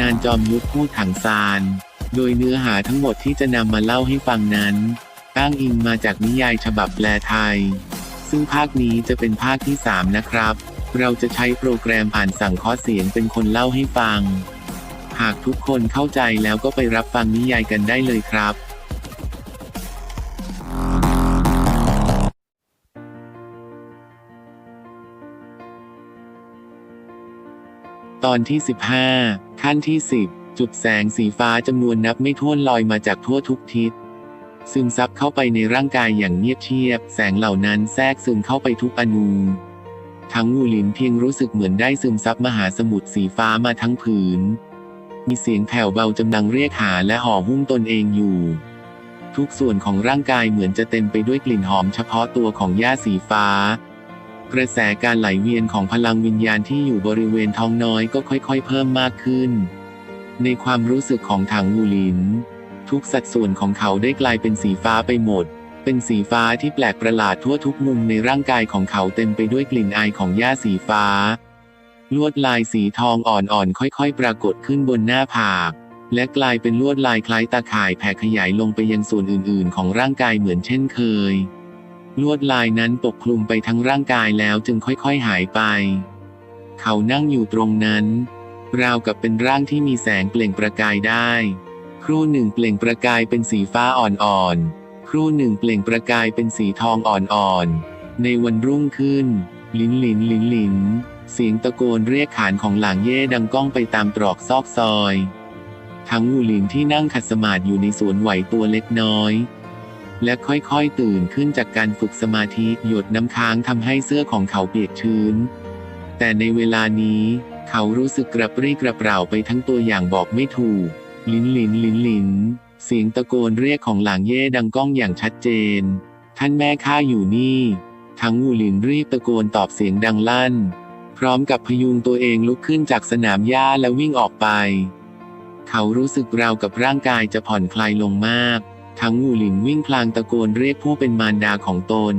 นานจอมยุทธพูดถังซาน โดยเนื้อหาทั้งหมดที่จะนำมาเล่าให้ฟังนั้น อ้างอิงมาจากนิยายฉบับแปลไทย ซึ่งภาคนี้จะเป็นภาคที่ 3 นะครับ เราจะใช้โปรแกรมอ่านสั่งคอเสียงเป็นคนเล่าให้ฟัง หากทุกคนเข้าใจแล้วก็ไปรับฟังนิยายกันได้เลยครับ ตอนที่ 15 ขั้นที่ 10 จุดแสงสีฟ้าจำนวนนับไม่ถ้วนลอยมาจากทั่วทุกทิศ ซึมซับเข้าไปในร่างกายอย่างเงียบเชียบ แสงเหล่านั้นแทรกซึมเข้าไปทุกอนูทั้งงูหลินเพียงรู้สึกเหมือนได้ซึมซับมหาสมุทรสีฟ้ามาทั้งผืน มีเสียงแผ่วเบาจำลังเรียกหาและห่อหุ้มตนเองอยู่ ทุกส่วนของร่างกายเหมือนจะเต็มไปด้วยกลิ่นหอมเฉพาะตัวของหญ้าสีฟ้า กระแสการไหลเวียนของพลังวิญญาณที่อยู่บริเวณท้องน้อยก็ค่อยๆ เพิ่มมากขึ้น ในความรู้สึกของถังงูลิน ทุกสัดส่วนของเขาได้กลายเป็นสีฟ้าไปหมด เป็นสีฟ้าที่แปลกประหลาดทั่วทุกมุมในร่างกายของเขาเต็มไปด้วยกลิ่นอายของหญ้าสีฟ้า ลวดลายสีทองอ่อนๆ ค่อยๆ ปรากฏขึ้นบนหน้าผาก และกลายเป็นลวดลายคล้ายตาข่ายแผ่ขยายลงไปยังส่วนอื่นๆ ของร่างกายเหมือนเช่นเคย ลวดลายนั้นปกคลุมไปทั้งร่างกายแล้วจึงค่อยๆหายไป เขานั่งอยู่ตรงนั้น ราวกับเป็นร่างที่มีแสงเปล่งประกายได้ ครู่หนึ่งเปล่งประกายเป็นสีฟ้าอ่อนๆ ครู่หนึ่งเปล่งประกายเป็นสีทองอ่อนๆ ในวันรุ่งขึ้น ลินลินลินลินเสียงตะโกนเรียกขานของหลางเย่ดังก้องไปตามตรอกซอกซอย ทั้งงูหลินที่นั่งขัดสมาธิอยู่ในสวนไหวตัวเล็กน้อย และค่อยๆตื่นขึ้นจากการฝึกสมาธิหยดน้ำค้างทำให้เสื้อของเขาเปียกชื้น แต่ในเวลานี้เขารู้สึกกระปรี้กระเปร่าไปทั้งตัวอย่างบอกไม่ถูก ลินลินลินลินเสียงตะโกนเรียกของหลางเย่ดังก้องอย่างชัดเจน ท่านแม่ข้าอยู่นี่ ทั้งงูหลินรีบตะโกนตอบเสียงดังลั่น พร้อมกับพยุงตัวเองลุกขึ้นจากสนามหญ้าและวิ่งออกไป เขารู้สึกราวกับร่างกายจะผ่อนคลายลงมาก ทั้งงูหลินวิ่งพลางตะโกนเรียกผู้เป็นมารดาของตน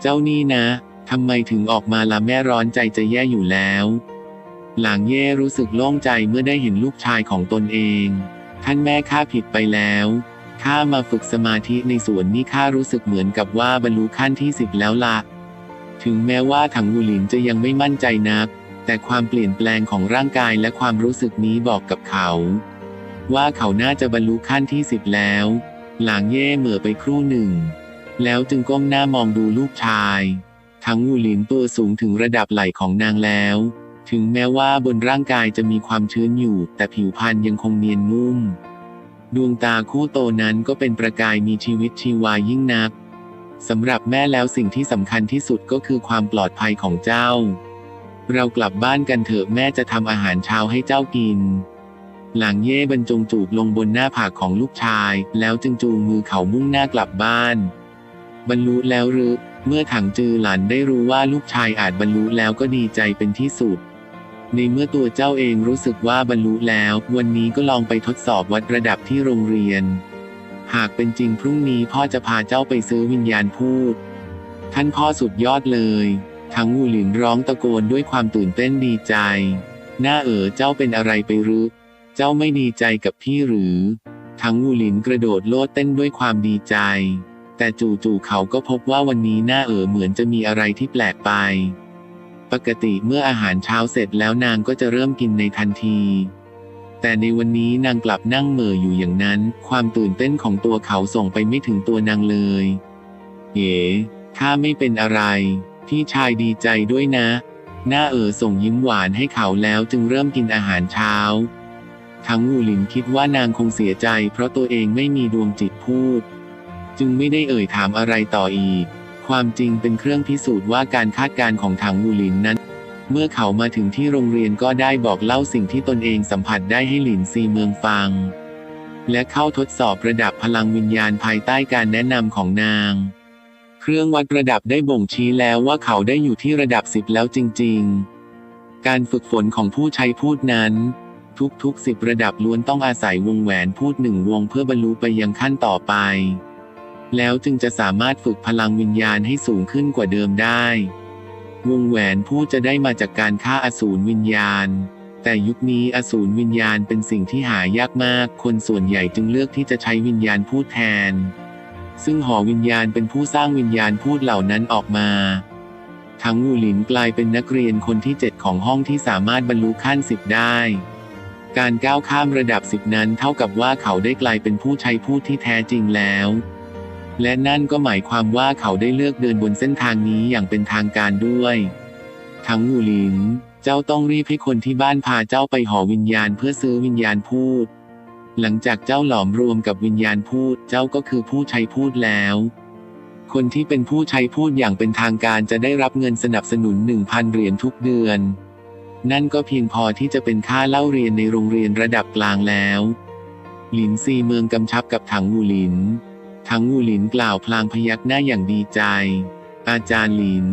เจ้านี่นะทำไมถึงออกมาละแม่ร้อนใจจะแย่อยู่แล้ว หลางเย่รู้สึกโล่งใจเมื่อได้เห็นลูกชายของตนเอง ท่านแม่ข้าผิดไปแล้วข้ามาฝึกสมาธิในสวนนี่ข้ารู้สึกเหมือนกับว่าบรรลุขั้นที่สิบแล้วละถึงแม้ว่าถังงูหลินจะยังไม่มั่นใจนัก แต่ความเปลี่ยนแปลงของร่างกายและความรู้สึกนี้บอกกับเขา ว่าเขาน่าจะบรรลุขั้นที่สิบแล้ว หลางเย่เหม่อไปครู่หนึ่ง แล้วจึงก้มหน้ามองดูลูกชาย ทั้งงูหลินตัวสูงถึงระดับไหล่ของนางแล้ว ถึงแม้ว่าบนร่างกายจะมีความชื้นอยู่ แต่ผิวพรรณยังคงเนียนนุ่ม ดวงตาคู่โตนั้นก็เป็นประกายมีชีวิตชีวายิ่งนักสำหรับแม่แล้วสิ่งที่สำคัญที่สุดก็คือความปลอดภัยของเจ้า เรากลับบ้านกันเถอะแม่จะทำอาหารเช้าให้เจ้ากิน หลังเย่บรรจงจูบลงบนหน้าผากของลูกชาย แล้วจึงจูงมือเขามุ่งหน้ากลับบ้าน บรรลุแล้วหรือ เมื่อถังจือหลันได้รู้ว่าลูกชายอาจบรรลุแล้วก็ดีใจเป็นที่สุด ในเมื่อตัวเจ้าเองรู้สึกว่าบรรลุแล้ว วันนี้ก็ลองไปทดสอบวัดระดับที่โรงเรียน หากเป็นจริงพรุ่งนี้พ่อจะพาเจ้าไปซื้อวิญญาณพูด ท่านพ่อสุดยอดเลยทั้งงูหลินร้องตะโกนด้วยความตื่นเต้นดีใจ หน้าเอ๋อเจ้าเป็นอะไรไปหรือ เจ้าไม่ดีใจกับพี่หรือ ทั้งงูหลินกระโดดโลดเต้นด้วยความดีใจ แต่จู่ๆเขาก็พบว่าวันนี้หน้าเอ๋อเหมือนจะมีอะไรที่แปลกไป ปกติเมื่ออาหารเช้าเสร็จแล้วนางก็จะเริ่มกินในทันที แต่ในวันนี้นางกลับนั่งเหม่ออยู่อย่างนั้น ความตื่นเต้นของตัวเขาส่งไปไม่ถึงตัวนางเลย เอ๋ข้าไม่เป็นอะไร พี่ชายดีใจด้วยนะ หน้าเอ๋อส่งยิ้มหวานให้เขาแล้วจึงเริ่มกินอาหารเช้า ทั้งงูหลินคิดว่านางคงเสียใจ เพราะตัวเองไม่มีดวงจิตพูด จึงไม่ได้เอ่ยถามอะไรต่ออีก ความจริงเป็นเครื่องพิสูจน์ว่าการคาดการณ์ของถังงูหลินนั้น เมื่อเขามาถึงที่โรงเรียนก็ได้บอกเล่าสิ่งที่ตนเองสัมผัสได้ให้หลินซีเมืองฟัง และเข้าทดสอบระดับพลังวิญญาณภายใต้การแนะนำของนาง เครื่องวัดระดับได้บ่งชี้แล้วว่าเขาได้อยู่ที่ระดับสิบแล้วจริง ๆ การฝึกฝนของผู้ใช้พูดนั้น ทุกๆสิบระดับล้วนต้องอาศัยวงแหวนพูดหนึ่งวงเพื่อบรรลุไปยังขั้นต่อไป แล้วจึงจะสามารถฝึกพลังวิญญาณให้สูงขึ้นกว่าเดิมได้ วงแหวนผู้จะได้มาจากการฆ่าอสูรวิญญาณ แต่ยุคนี้อสูรวิญญาณเป็นสิ่งที่หายากมาก คนส่วนใหญ่จึงเลือกที่จะใช้วิญญาณพูดแทน ซึ่งหอวิญญาณเป็นผู้สร้างวิญญาณพูดเหล่านั้นออกมาทั้งวูหลินกลายเป็นนักเรียนคนที่เจ็ดของห้องที่สามารถบรรลุขั้นสิบได้ การก้าวข้ามระดับสิบนั้นเท่ากับว่าเขาได้กลายเป็นผู้ใช้พูดที่แท้จริงแล้ว และนั่นก็หมายความว่าเขาได้เลือกเดินบนเส้นทางนี้อย่างเป็นทางการด้วย ทั้งวูหลิน เจ้าต้องรีบให้คนที่บ้านพาเจ้าไปหอวิญญาณเพื่อซื้อวิญญาณพูด หลังจากเจ้าหลอมรวมกับวิญญาณพูด เจ้าก็คือผู้ใช้พูดแล้ว คนที่เป็นผู้ใช้พูดอย่างเป็นทางการจะได้รับเงินสนับสนุน 1,000 เหรียญทุกเดือน นั่นก็เพียงพอที่จะเป็นค่าเล่าเรียนในโรงเรียนระดับกลางแล้ว หลินซีเมืองกำชับกับถังวูหลิน ถังวูหลินกล่าวพลางพยักหน้าอย่างดีใจ อาจารย์หลิน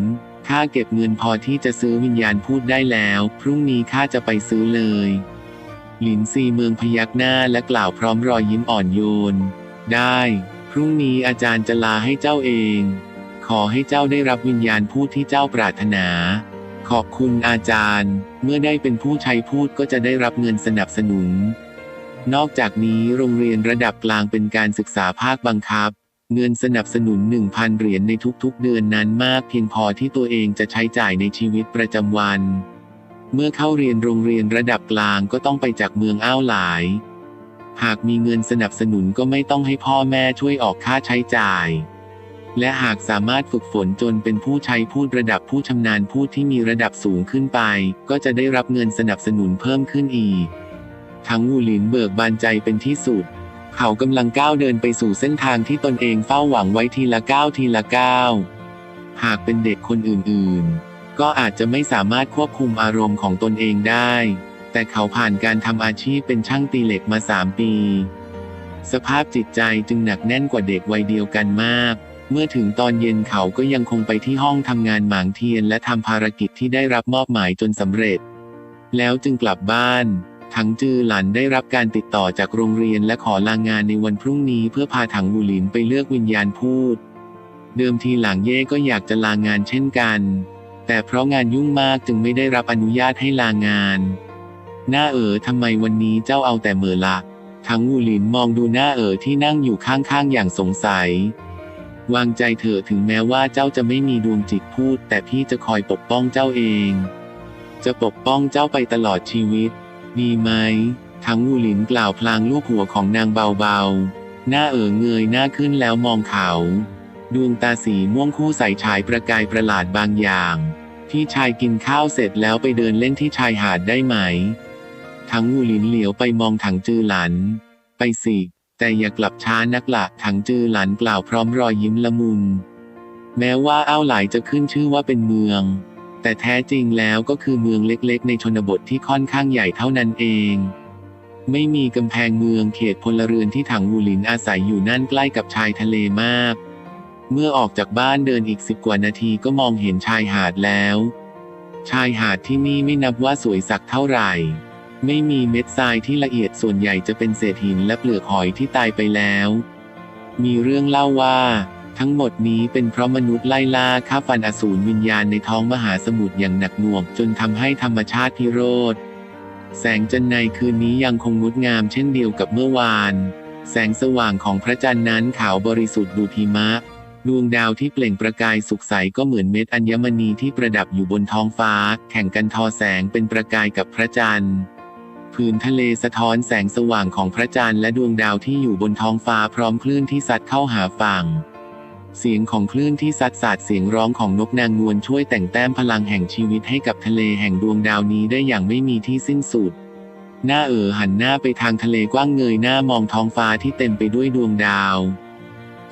ข้าเก็บเงินพอที่จะซื้อวิญญาณพูดได้แล้ว พรุ่งนี้ข้าจะไปซื้อเลย หลินซีเมืองพยักหน้าและกล่าวพร้อมรอยยิ้มอ่อนโยน ได้ พรุ่งนี้อาจารย์จะลาให้เจ้าเอง ขอให้เจ้าได้รับวิญญาณพูดที่เจ้าปรารถนา ขอบคุณอาจารย์ เมื่อได้เป็นผู้ใช้พูดก็จะได้รับเงินสนับสนุน นอกจากนี้โรงเรียนระดับกลางเป็นการศึกษาภาคบังคับ เงินสนับสนุน 1,000 เหรียญในทุกๆ เดือนนั้นมากเพียงพอที่ตัวเองจะใช้จ่ายในชีวิตประจำวัน เมื่อเข้าเรียนโรงเรียนระดับกลางก็ต้องไปจากเมืองอ้าวหลาย หากมีเงินสนับสนุนก็ไม่ต้องให้พ่อแม่ช่วยออกค่าใช้จ่าย และหากสามารถฝึกฝนจนเป็นผู้ใช้พูดระดับผู้ชำนาญพูดที่มีระดับสูงขึ้นไป ก็จะได้รับเงินสนับสนุนเพิ่มขึ้นอีก ทั้งวูหลินเบิกบานใจเป็นที่สุด เขากำลังก้าวเดินไปสู่เส้นทางที่ตนเองเฝ้าหวังไว้ทีละก้าวทีละก้าวหากเป็นเด็กคนอื่นๆ ก็อาจจะไม่สามารถควบคุมอารมณ์ของตนเองได้ แต่เขาผ่านการทำอาชีพเป็นช่างตีเหล็กมาสามปี สภาพจิตใจจึงหนักแน่นกว่าเด็กวัยเดียวกันมาก เมื่อถึงตอนเย็นเขาก็ยังคงไปที่ห้องทำงานหมางเทียนและทำภารกิจที่ได้รับมอบหมายจนสำเร็จ แล้วจึงกลับบ้าน ถังจือหลันได้รับการติดต่อจากโรงเรียนและขอลางานในวันพรุ่งนี้เพื่อพาถังบูหลินไปเลือกวิญญาณพูด เดิมทีหลังเย่ก็อยากจะลางานเช่นกัน แต่เพราะงานยุ่งมากจึงไม่ได้รับอนุญาตให้ลางาน หน้าเอ๋อทำไมวันนี้เจ้าเอาแต่เม่อละถังวูหลินมองดูหน้าเอ๋อที่นั่งอยู่ข้างๆอย่างสงสัย วางใจเถอะถึงแม้ว่าเจ้าจะไม่มีดวงจิตพูด แต่พี่จะคอยปกป้องเจ้าเอง จะปกป้องเจ้าไปตลอดชีวิต ดีไหม ทั้งวูหลินกล่าวพลางลูบหัวของนางเบาๆ หน้าเอ๋อเงยหน้าขึ้นแล้วมองเขา ดวงตาสีม่วงคู่ใสฉายประกายประหลาดบางอย่าง พี่ชายกินข้าวเสร็จแล้วไปเดินเล่นที่ชายหาดได้ไหม ทั้งวูหลินเหลียวไปมองถังจือหลัน ไปสิ แต่อย่ากลับช้านักละถังจือหลันกล่าวพร้อมรอยยิ้มละมุน แม้ว่าอ้าวหลายจะขึ้นชื่อว่าเป็นเมือง แต่แท้จริงแล้วก็คือเมืองเล็กๆ ในชนบทที่ค่อนข้างใหญ่เท่านั้นเอง ไม่มีกำแพงเมืองเขตพลเรือนที่ถังวูหลินอาศัยอยู่นั่นใกล้กับชายทะเลมาก เมื่อออกจากบ้านเดินอีกสิบกว่านาทีก็มองเห็นชายหาดแล้ว ชายหาดที่นี่ไม่นับว่าสวยสักเท่าไหร่ ไม่มีเม็ดทรายที่ละเอียดส่วนใหญ่จะเป็นเศษหินและเปลือกหอยที่ตายไปแล้ว มีเรื่องเล่าว่า ทั้งหมดนี้เป็นเพราะมนุษย์ไล่ล่าฆ่าฟันอสูรวิญญาณในท้องมหาสมุทรอย่างหนักหน่วงจนทำให้ธรรมชาติพิโรธ แสงจันทร์ในคืนนี้ยังคงงดงามเช่นเดียวกับเมื่อวาน แสงสว่างของพระจันทร์นั้นขาวบริสุทธิ์ดูทีมะดวงดาวที่เปล่งประกายสุกใสก็เหมือนเม็ดอัญมณีที่ประดับอยู่บนท้องฟ้า แข่งกันทอแสงเป็นประกายกับพระจันทร์ ผืนทะเลสะท้อนแสงสว่างของพระจันทร์และดวงดาวที่อยู่บนท้องฟ้าพร้อมคลื่นที่ซัดเข้าหาฝั่ง เสียงของคลื่นที่ซัดสาดเสียงร้องของนกนางนวลช่วยแต่งแต้มพลังแห่งชีวิตให้กับทะเลแห่งดวงดาวนี้ได้อย่างไม่มีที่สิ้นสุด หน้าเอ๋อหันหน้าไปทางทะเลกว้างเงยหน้ามองท้องฟ้าที่เต็มไปด้วยดวงดาว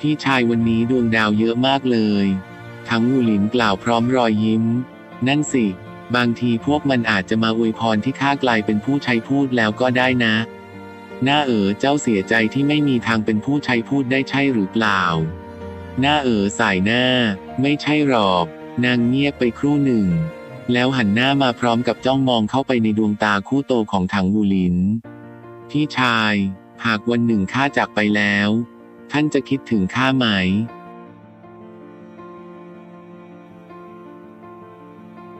พี่ชายวันนี้ดวงดาวเยอะมากเลย ทั้งวูหลินกล่าวพร้อมรอยยิ้ม นั่นสิ บางทีพวกมันอาจจะมาอวยพรที่ข้ากลายเป็นผู้ใช้พูดแล้วก็ได้นะ หน้าเอ๋อเจ้าเสียใจที่ไม่มีทางเป็นผู้ใช้พูดได้ใช่หรือเปล่า หน้าเอ๋อสายหน้า ไม่ใช่หรอก นางเงียบไปครู่หนึ่ง แล้วหันหน้ามาพร้อมกับจ้องมองเข้าไปในดวงตาคู่โตของถังวูลิน พี่ชาย หากวันหนึ่งข้าจากไปแล้ว ท่านจะคิดถึงข้าไหม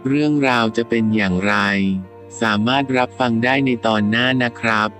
เรื่องราวจะเป็นอย่างไร สามารถรับฟังได้ในตอนหน้านะครับ